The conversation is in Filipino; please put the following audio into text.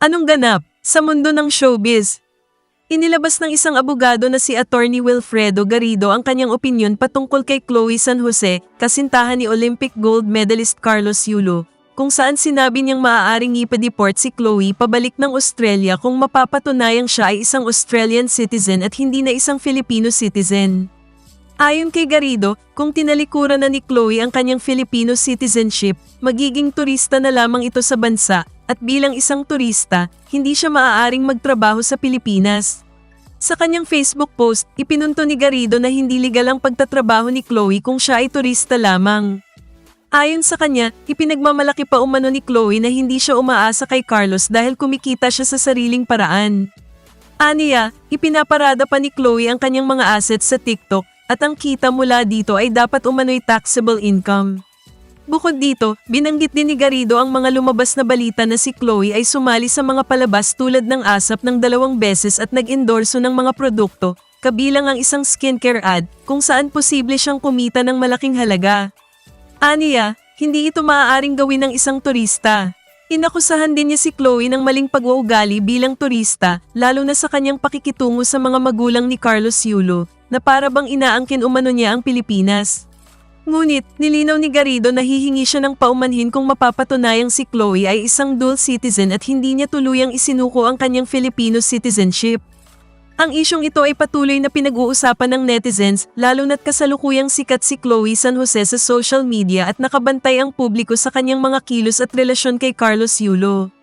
Anong ganap sa mundo ng showbiz? Inilabas ng isang abogado na si Attorney Wilfredo Garrido ang kanyang opinyon patungkol kay Chloe San Jose, kasintahan ni Olympic gold medalist Carlos Yulo, kung saan sinabi niyang maaaring ipa-deport si Chloe pabalik ng Australia kung mapapatunayang siya ay isang Australian citizen at hindi na isang Filipino citizen. Ayon kay Garrido, kung tinalikuran na ni Chloe ang kanyang Filipino citizenship, magiging turista na lamang ito sa bansa at bilang isang turista, hindi siya maaaring magtrabaho sa Pilipinas. Sa kanyang Facebook post, ipinunto ni Garrido na hindi legal ang pagtatrabaho ni Chloe kung siya ay turista lamang. Ayon sa kanya, ipinagmamalaki pa umano ni Chloe na hindi siya umaasa kay Carlos dahil kumikita siya sa sariling paraan. Aniya, ipinaparada pa ni Chloe ang kanyang mga assets sa TikTok at ang kita mula dito ay dapat umano'y taxable income. Bukod dito, binanggit din ni Garrido ang mga lumabas na balita na si Chloe ay sumali sa mga palabas tulad ng ASAP ng dalawang beses at nag-endorso ng mga produkto, kabilang ang isang skincare ad kung saan posible siyang kumita ng malaking halaga. Aniya, hindi ito maaaring gawin ng isang turista. Inakusahan din niya si Chloe ng maling pag-uugali bilang turista, lalo na sa kanyang pakikitungo sa mga magulang ni Carlos Yulo, na para bang inaangkin umano niya ang Pilipinas. Ngunit, nilinaw ni Garrido na hihingi siya ng paumanhin kung mapapatunayang si Chloe ay isang dual citizen at hindi niya tuluyang isinuko ang kanyang Filipino citizenship. Ang isyong ito ay patuloy na pinag-uusapan ng netizens lalo na't kasalukuyang sikat si Chloe San Jose sa social media at nakabantay ang publiko sa kanyang mga kilos at relasyon kay Carlos Yulo.